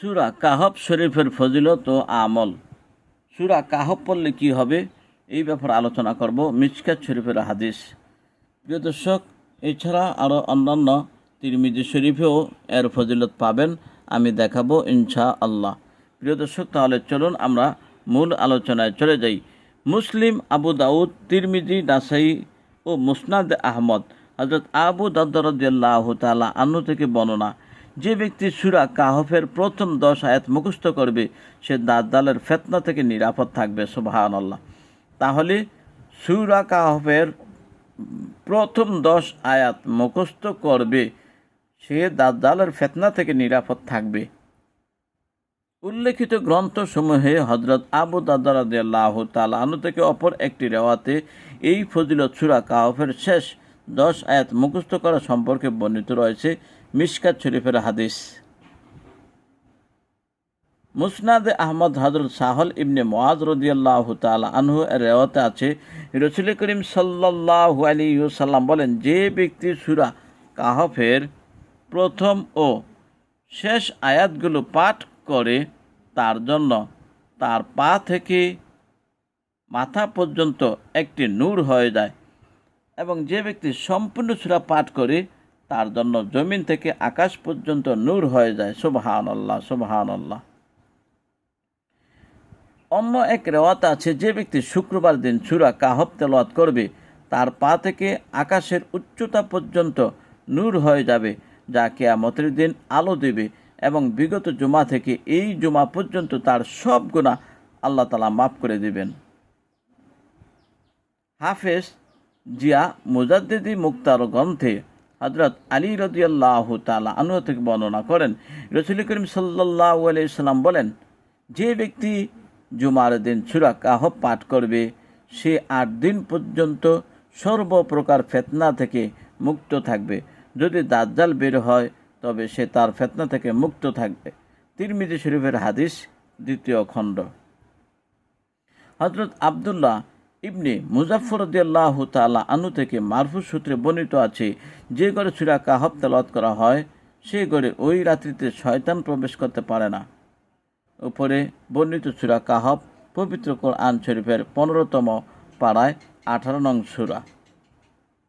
সুরা কাহব শরীফের ফজিলত ও আমল। সুরা কাহব পড়লে কি হবে? এই ব্যাপারে আলোচনা করব মিসকাত শরীফের হাদিস। প্রিয় দর্শক, এছাড়া আরও অন্যান্য তিরমিজি শরীফেও এর ফজিলত পাবেন। আমি দেখাবো ইনশা আল্লাহ প্রিয় দর্শক, তাহলে চলুন আমরা মূল আলোচনায় চলে যাই। মুসলিম, আবু দাউদ, তিরমিজি, নাসাই ও মুসনাদ আহমদ হজরত আবু দাদ্দারদ্দাল্লাহ তালা আনু থেকে বর্ণনা। যে ব্যক্তি সুরা কাহফের প্রথম দশ আয়াত মুখস্থ করবে, সে দাজ্জালের ফেতনা থেকে নিরাপদ থাকবে সুবাহান আল্লাহ তাহলে সুরা কাহফের প্রথম দশ আয়াত মুখস্থ করবে, সে দাজ্জালের ফেতনা থেকে নিরাপদ থাকবে। উল্লেখিত গ্রন্থসমূহে হজরত আবু দাদারাদিয়াল্লাহ তালাহু থেকে অপর একটি রেওয়াতে এই ফজিলত সুরা কাহফের শেষ দশ আয়াত মুখস্থ করা সম্পর্কে বর্ণিত রয়েছে। মিসকাত শরীফের হাদিস। মুসনাদে আহমদ হজরত সাহল ইবনে মোয়াজ রদিয়াল্লাহ তালা আনহু এর রেওয়াতে আছে, রসুল করিম সাল্লাহ আলী সাল্লাম বলেন, যে ব্যক্তি সুরা কাহফের প্রথম ও শেষ আয়াতগুলো পাঠ করে, তার জন্য তার পা থেকে মাথা পর্যন্ত একটি নূর হয়ে যায় এবং যে ব্যক্তি সম্পূর্ণ সুরা পাঠ করে তার জন্য জমিন থেকে আকাশ পর্যন্ত নূর হয়ে যায়। সুবহান আল্লাহ সুবহান আল্লাহ অন্য এক রেওয়াত আছে, যে ব্যক্তি শুক্রবার দিন সুরা কাহব তেলাওয়াত করবে, তার পা থেকে আকাশের উচ্চতা পর্যন্ত নূর হয়ে যাবে, যা কেয়ামতের দিন আলো দেবে এবং বিগত জুমা থেকে এই জুমা পর্যন্ত তার সব গুণা আল্লাহ তালা মাফ করে দেবেন। হাফেজ জিয়া মুজাদ্দিদি মুক্তার গ্রন্থে হজরত আলী রদিয়াল্লাহ তালা আনু থেকে বর্ণনা করেন। রসুল করিম সাল্লাহ সাল্লাম বলেন, যে ব্যক্তি জুমার দিন সুরা কাহ পাঠ করবে, সে আট দিন পর্যন্ত সর্বপ্রকার ফেতনা থেকে মুক্ত থাকবে। যদি দাজ্জাল বের হয়, তবে সে তার ফেতনা থেকে মুক্ত থাকবে। তিরমিজি শরীফের হাদিস দ্বিতীয় খণ্ড। হজরত আবদুল্লাহ ইবনে মুজাফরদ্দাহ তালা আনু থেকে মারফু সূত্রে বর্ণিত আছে, যে গড়ে সুরা কাহব তালাত করা হয়, সে গড়ে ওই রাত্রিতে শয়তান প্রবেশ করতে পারে না। উপরে বর্ণিত সুরা কাহব পবিত্র কোরআন শরীফের পনেরোতম পাড়ায় আঠারো নং সুরা।